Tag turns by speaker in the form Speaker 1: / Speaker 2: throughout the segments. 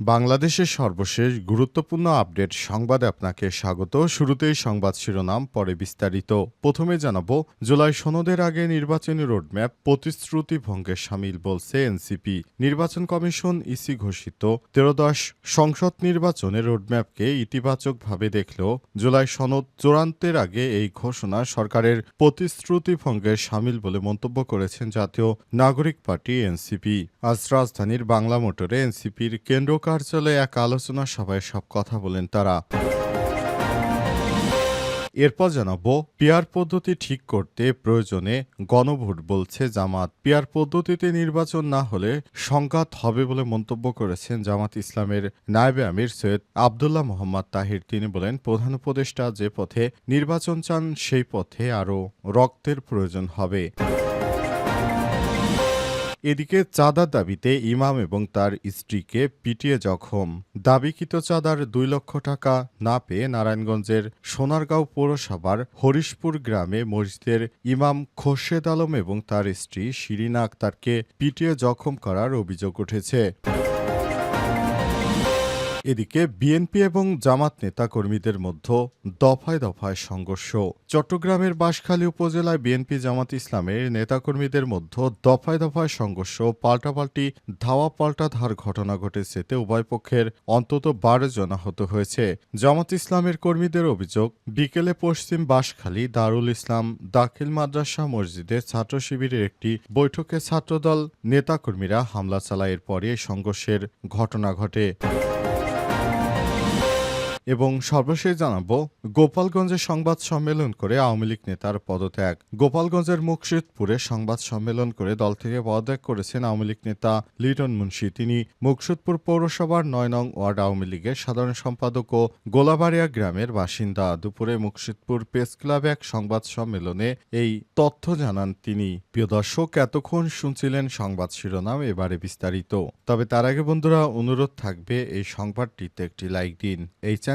Speaker 1: বাংলাদেশের সর্বশেষ গুরুত্বপূর্ণ আপডেট সংবাদে আপনাকে স্বাগত। শুরুতেই সংবাদ শিরোনাম, পরে বিস্তারিত। প্রথমে জানাব, জুলাই সনদের আগে নির্বাচনী রোডম্যাপ প্রতিশ্রুতি ভঙ্গের সামিল বলছে এনসিপি। নির্বাচন কমিশন ইসি ঘোষিত। তেরোদশ সংসদ নির্বাচনের রোডম্যাপকে ইতিবাচকভাবে দেখলেও জুলাই সনদ চূড়ান্তের আগে এই ঘোষণা সরকারের প্রতিশ্রুতি ভঙ্গের সামিল বলে মন্তব্য করেছেন জাতীয় নাগরিক পার্টি এনসিপি। আজ রাজধানীর বাংলা মোটরে এনসিপির কেন্দ্র কার্যালয়ে এক আলোচনা সভায় সব কথা বলেন তারা। এরপর জানাব, পিয়ার পদ্ধতি ঠিক করতে প্রয়োজনে গণভোট বলছে জামাত। পিয়ার পদ্ধতিতে নির্বাচন না হলে সংঘাত হবে বলে মন্তব্য করেছেন জামাত ইসলামের নায়েবে আমির সৈয়দ আবদুল্লাহ মোহাম্মদ তাহির। তিনি বলেন, প্রধান উপদেষ্টা যে পথে নির্বাচন চান সেই পথে আরও রক্তের প্রয়োজন হবে। এদিকে চাঁদার দাবিতে ইমাম এবং তার স্ত্রীকে পিটিয়ে জখম। দাবিকৃত চাঁদার দুই লক্ষ টাকা না পেয়ে নারায়ণগঞ্জের সোনারগাঁও পৌরসভার হরিশপুর গ্রামে মসজিদের ইমাম খোরশেদ আলম এবং তার স্ত্রী শিরিনা আক্তারকে পিটিয়ে জখম করার অভিযোগ উঠেছে। এদিকে বিএনপি এবং জামাত নেতাকর্মীদের মধ্যে দফায় দফায় সংঘর্ষ। চট্টগ্রামের বাঁশখালী উপজেলায় বিএনপি জামাত ইসলামের নেতাকর্মীদের মধ্যে দফায় দফায় সংঘর্ষ, পাল্টাপাল্টি ধাওয়া পাল্টা ধার ঘটনা ঘটেছে এতে উভয় পক্ষের অন্তত বারো জন আহত হয়েছে। জামাত ইসলামের কর্মীদের অভিযোগ, বিকেলে পশ্চিম বাঁশখালী দারুল ইসলাম দাখিল মাদ্রাসা মসজিদে ছাত্র শিবিরের একটি বৈঠকে ছাত্রদল নেতাকর্মীরা হামলা চালায়। এরপরই এই সংঘর্ষের ঘটনা ঘটে। এবং সর্বশেষ জানাব, গোপালগঞ্জে সংবাদ সম্মেলন করে আওয়ামী লীগ নেতার পদত্যাগ। গোপালগঞ্জের মুকসুদপুরে সংবাদ সম্মেলন করে দল থেকে পদত্যাগ করেছেন আওয়ামী লীগ নেতা লিটন মুন্সি। তিনি মুকসুদপুর পৌরসভার নয় নং ওয়ার্ড আওয়ামী লীগের সাধারণ সম্পাদক ও গোলাবাড়িয়া গ্রামের বাসিন্দা। দুপুরে মুকসুদপুর প্রেস ক্লাবে এক সংবাদ সম্মেলনে এই তথ্য জানান তিনি। প্রিয় দর্শক, এতক্ষণ শুনছিলেন সংবাদ শিরোনাম, এবারে বিস্তারিত। তবে তার আগে বন্ধুরা, অনুরোধ থাকবে এই সংবাদটিতে একটি লাইক দিন। এই চ্যানেলে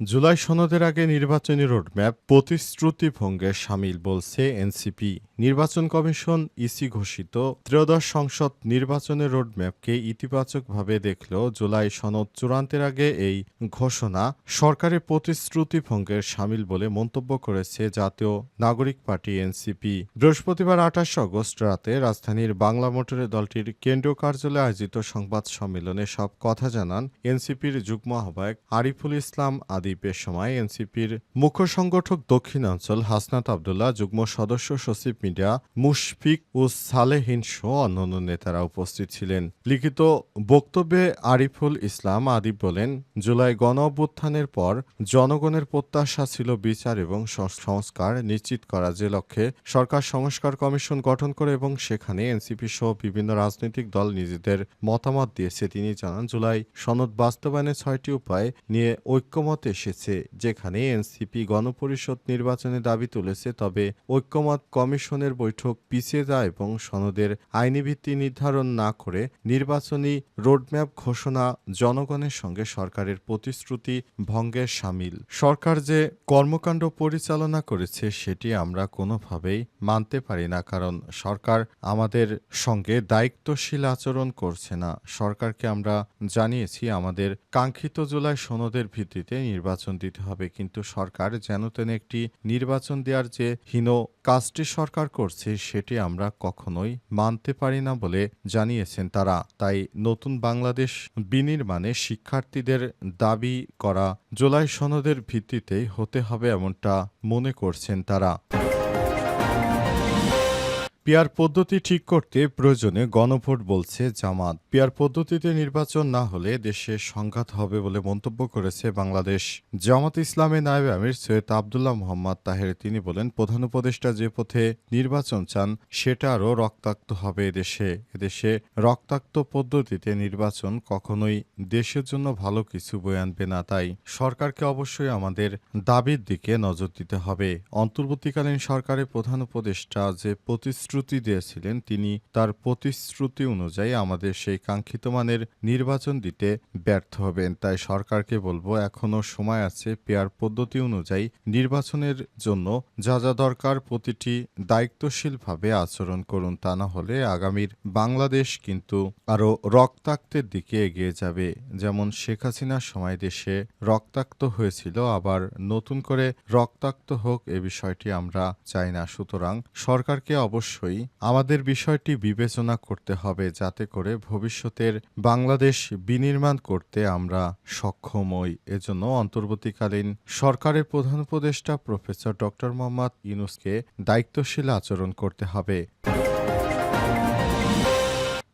Speaker 1: জুলাই সনদের আগে নির্বাচনী রোডম্যাপ প্রতিশ্রুতি ভঙ্গের সামিল বলছে এনসিপি। নির্বাচন কমিশন ইসি ঘোষিত। ত্রয়োদশ সংসদ নির্বাচনের রোডম্যাপকে ইতিবাচকভাবে দেখলেও জুলাই সনদ চূড়ান্তের আগে এই ঘোষণা। সরকারের প্রতিশ্রুতি ভঙ্গের সামিল বলে মন্তব্য করেছে জাতীয় নাগরিক পার্টি এনসিপি। বৃহস্পতিবার আঠাশ আগস্ট রাতে রাজধানীর বাংলা মোটরে দলটির কেন্দ্রীয় কার্যালয়ে আয়োজিত সংবাদ সম্মেলনে সব কথা জানান এনসিপির যুগ্ম আহ্বায়ক আরিফুল ইসলাম আদিপের সময় এনসিপির মুখ্য সংগঠক দক্ষিণাঞ্চল হাসনাত আবদুল্লাহ, যুগ্ম সদস্য সচিব মিডিয়া মুশফিক ও সালেহিন সহ অন্যান্য নেতারা উপস্থিত ছিলেন। লিখিত বক্তব্যে আরিফুল ইসলাম আদিব বলেন, জুলাই গণ অভ্যুত্থানের পর জনগণের প্রত্যাশা ছিল বিচার এবং সংস্কার নিশ্চিত করা যে লক্ষ্যে সরকার সংস্কার কমিশন গঠন করে এবং সেখানে এনসিপি সহ বিভিন্ন রাজনৈতিক দল নিজেদের মতামত দিয়েছে। তিনি জানান, জুলাই সনদ বাস্তবায়নের ছয়টি উপায় নিয়ে ঐক্যমত এসেছে, যেখানে এনসিপি গণপরিষদ নির্বাচনে দাবি তুলেছে, তবে ঐক্যমত কমিশনের বৈঠক পিছিয়ে যায় এবং সনদের আইনি ভিত্তি নির্ধারণ না করে নির্বাচনী রোডম্যাপ ঘোষণা জনগণের সঙ্গে সরকারের প্রতিশ্রুতি ভঙ্গের সামিল। সরকার যে কর্মকাণ্ড পরিচালনা করেছে, সেটি আমরা কোনোভাবেই মানতে পারি না, কারণ সরকার আমাদের সঙ্গে দায়িত্বশীল আচরণ করছে না। সরকারকে আমরা জানিয়েছি, আমাদের কাঙ্ক্ষিত জুলাই সনদের ভিত্তিতে নির্বাচন দিতে হবে, কিন্তু সরকার যেন তেন একটি নির্বাচন দেওয়ার যে হীন কাজটি সরকার করছে সেটি আমরা কখনোই মানতে পারি না বলে জানিয়েছেন তারা। তাই নতুন বাংলাদেশ বিনির্মাণে শিক্ষার্থীদের দাবি করা জুলাই সনদের ভিত্তিতেই হতে হবে এমনটা মনে করছেন তারা। পিয়ার পদ্ধতি ঠিক করতে প্রয়োজনে গণভোট বলছে জামাত। পিয়ার পদ্ধতিতে নির্বাচন না হলে দেশে সংঘাত হবে বলে মন্তব্য করেছে বাংলাদেশ। জামাত ইসলামে নায়েব আমির সৈয়দ আবদুল্লাহ মোহাম্মদ তাহের। তিনি বলেন, প্রধান উপদেষ্টা যে পথে নির্বাচন চান, সেটা আরও রক্তাক্ত হবে এদেশে। এদেশে রক্তাক্ত পদ্ধতিতে নির্বাচন কখনোই দেশের জন্য ভালো কিছু বয়ে আনবে না। তাই সরকারকে অবশ্যই আমাদের দাবির দিকে নজর দিতে হবে। অন্তর্বর্তীকালীন সরকারের প্রধান উপদেষ্টা যে প্রতিশ্রুতি দিয়েছিলেন, তিনি তার প্রতিশ্রুতি অনুযায়ী আমাদের সেই কাঙ্ক্ষিত মানের নির্বাচন দিতে ব্যর্থ হবেন। তাই সরকারকে বলব এখনও সময় আছে পেয়ার পদ্ধতি অনুযায়ী নির্বাচনের জন্য যা যা দরকার প্রতিটি দায়িত্বশীলভাবে আচরণ করুন। তা না হলে আগামীর বাংলাদেশ কিন্তু আরও রক্তাক্তের দিকে এগিয়ে যাবে। যেমন শেখ হাসিনার সময় দেশে রক্তাক্ত হয়েছিল, আবার নতুন করে রক্তাক্ত হোক এ বিষয়টি আমরা চাই না। সুতরাং সরকারকে অবশ্যই আমাদের বিষয়টি বিবেচনা করতে হবে যাতে করে ভবিষ্যতের বাংলাদেশ বিনির্মাণ করতে আমরা সক্ষম হই এজন্য অন্তর্বর্তীকালীন সরকারের প্রধান উপদেষ্টা প্রফেসর ডক্টর মোহাম্মদ ইউনুসকে দায়িত্বশীল আচরণ করতে হবে।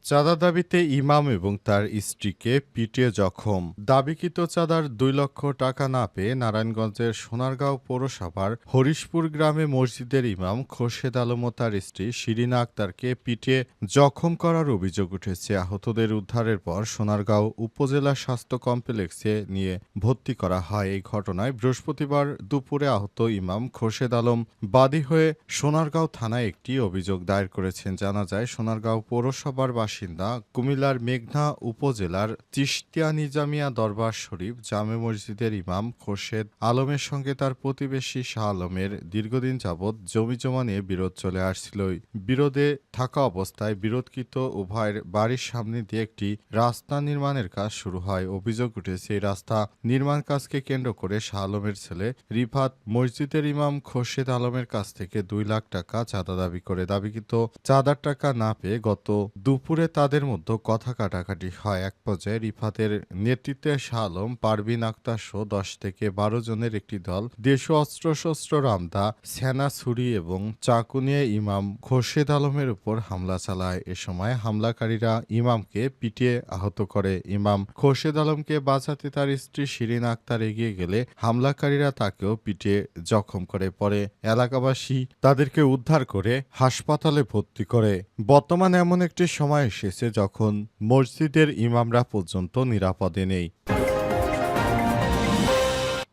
Speaker 1: চাঁদা দাবিতে ইমাম এবং তার স্ত্রীকে পিটিয়ে জখম। দাবিকৃত চাঁদার দুই লক্ষ টাকা না পেয়ে নারায়ণগঞ্জের সোনারগাঁও পৌরসভার হরিশপুর গ্রামে মসজিদের ইমাম খোরশেদ আলম তার স্ত্রী শিরিনা আক্তারকে পিটিয়ে জখম করার অভিযোগ উঠেছে। আহতদের উদ্ধারের পর সোনারগাঁও উপজেলা স্বাস্থ্য কমপ্লেক্সে নিয়ে ভর্তি করা হয়। এই ঘটনায় বৃহস্পতিবার দুপুরে আহত ইমাম খোরশেদ আলম বাদী হয়ে সোনারগাঁও থানায় একটি অভিযোগ দায়ের করেছেন। জানা যায়, সোনারগাঁও পৌরসভার বাসিন্দা কুমিল্লার মেঘনা উপজেলার চিশতিয়া নিজামিয়া দরবার শরীফ জামে মসজিদের ইমাম খোরশেদ আলমের সঙ্গে তার প্রতিবেশী শাহ আলমের দীর্ঘদিন যাবৎ জমি জমা নিয়ে বিরোধ চলে আসছিল বিরোধে থাকা অবস্থায় বিরোধকৃত উভয়ের বাড়ির সামনে দিয়ে একটি রাস্তা নির্মাণের কাজ শুরু হয়। অভিযোগ উঠেছে, এই রাস্তা নির্মাণ কাজকে কেন্দ্র করে শাহ আলমের ছেলে রিফাত মসজিদের ইমাম খোরশেদ আলমের কাছ থেকে দুই লাখ টাকা চাঁদা দাবি করে। দাবিকৃত চাঁদার টাকা না পেয়ে গত দুপুরে তাদের মধ্যে কথা কাটাকাটি হয়। এক পর্যায়ে রিফাতের নেতৃত্বে শাহ আলম পারভিন আক্তার সহ দশ থেকে বারো জনের একটি দল, দেশ অস্ত্রশস্ত্র রামদা সেনা ছুরি এবং চাকু নিয়ে ইমাম খোরশেদ আলমের উপর হামলা চালায়। এ সময় হামলাকারীরা ইমামকে পিটিয়ে আহত করে। ইমাম খোরশেদ আলমকে বাঁচাতে তার স্ত্রী শিরিন আক্তার এগিয়ে গেলে হামলাকারীরা তাকেও পিটিয়ে জখম করে। পরে এলাকাবাসী তাদেরকে উদ্ধার করে হাসপাতালে ভর্তি করে। বর্তমানে এমন একটি সময় এসেছে যখন মসজিদের ইমামরা পর্যন্ত নিরাপদে নেই।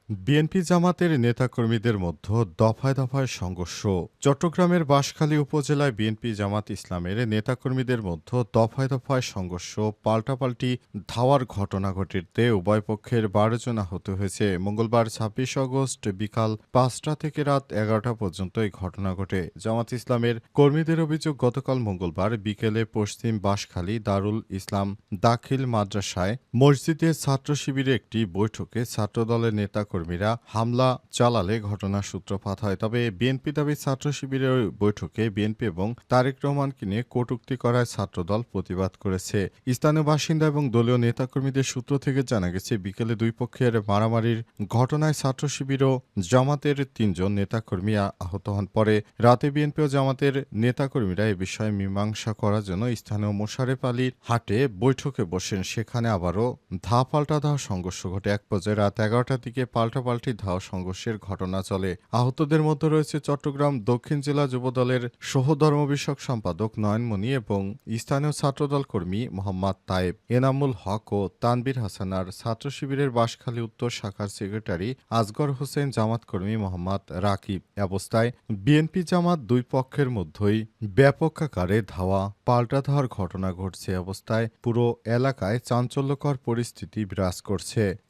Speaker 1: বিএনপি জামাতের নেতাকর্মীদের মধ্যে দফায় দফায় সংঘর্ষ। চট্টগ্রামের বাঁশখালী উপজেলায় বিএনপি জামাত ইসলামের নেতাকর্মীদের মধ্যে দফায় দফায় সংঘর্ষ, পাল্টাপাল্টি ধাওয়ার ঘটনা ঘটিতে উভয় পক্ষের বারো জন আহত হয়েছে। মঙ্গলবার ছাব্বিশ আগস্ট বিকাল পাঁচটা থেকে রাত এগারোটা পর্যন্ত এই ঘটনা ঘটে। জামাত ইসলামের কর্মীদের অভিযোগ, গতকাল মঙ্গলবার বিকেলে পশ্চিম বাঁশখালী দারুল ইসলাম দাখিল মাদ্রাসায় মসজিদের ছাত্র শিবিরে একটি বৈঠকে ছাত্রদলের নেতা কর্মীরা হামলা চালালে ঘটনার সূত্রপাত হয়। তবে বিএনপি দাবি ছাত্র শিবিরের বৈঠকে বিএনপি এবং তারেক রহমানকে নিয়ে কটুক্তি করায় ছাত্রদল প্রতিবাদ করেছে। স্থানীয় বাসিন্দা এবং দলীয় নেতাকর্মীদের সূত্র থেকে জানা গেছে, বিকেলে দুই পক্ষের মারামারির ঘটনায় ছাত্র শিবির ও জামাতের তিনজন নেতাকর্মী আহত হন। পরে রাতে বিএনপি ও জামাতের নেতাকর্মীরা এ বিষয়ে মীমাংসা করার জন্য স্থানীয় মোশারেফ আলীর হাটে বৈঠকে বসেন। সেখানে আবারও ধা পাল্টা ধাওয়া সংঘর্ষ ঘটে। এক পর্যায়ে রাত এগারোটার দিকে পাল্টাপাল্টি ধাওয়া সংঘর্ষের ঘটনা চলে। আহতদের মধ্যে রয়েছে চট্টগ্রাম দক্ষিণ জেলা যুবদলের সহধর্ম বিষয়ক সম্পাদক নয়নমণি এবং স্থানীয় ছাত্রদল কর্মী মোহাম্মদ তায়েব। এনামুল হক ও তানবির হাসান আর ছাত্র শিবিরের বাঁশখালী উত্তর শাখার সেক্রেটারি আজগর হোসেন জামাত কর্মী মোহাম্মদ রাকিব। অবস্থায় বিএনপি জামাত দুই পক্ষের মধ্যেই ব্যাপক আকারে ধাওয়া পাল্টা ধাওয়ার ঘটনা ঘটছে। অবস্থায় পুরো এলাকায় চাঞ্চল্যকর পরিস্থিতি বিরাজ করছে।